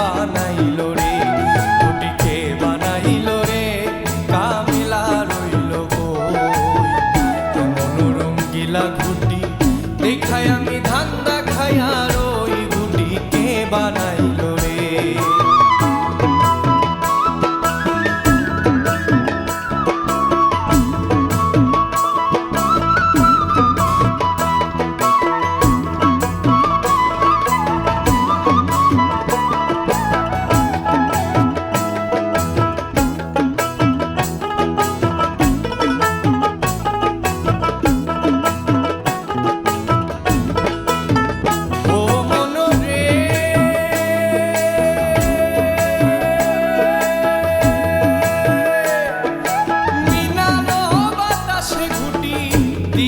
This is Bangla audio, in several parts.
বানাইল রে ঘুটি কে বানাইল রে, কামিলা দেখাই আমি ধান্দা খায়া রই ঘুটি কে বানাইল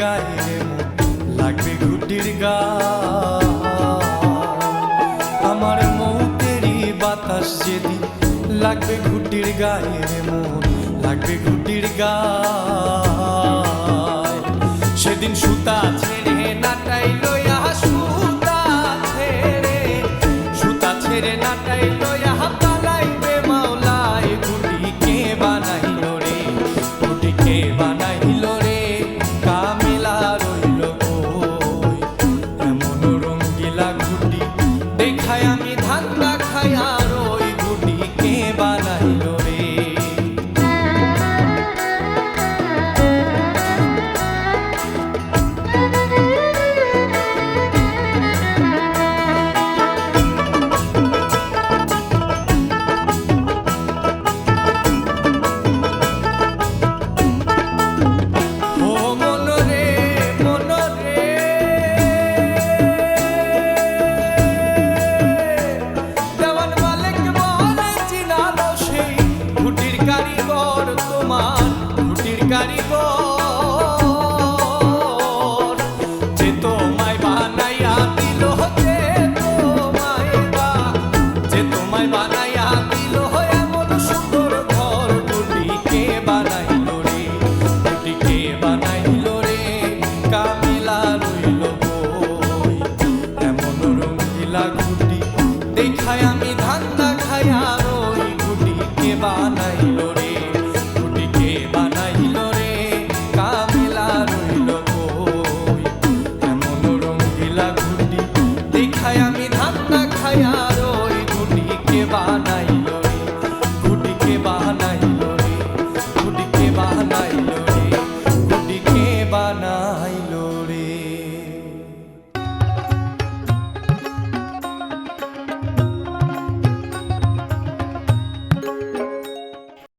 গায়ে লাগবে ঘুটির গা। আমার মৌতেরি বাতাস লাগবে ঘুটির গায়ে মন, লাগবে ঘুটির সেদিন সুতা ছেড়ে নাটাই সুতা ছেড়ে সুতা ছেড়ে নাটাই তোমার রুটির কারিগর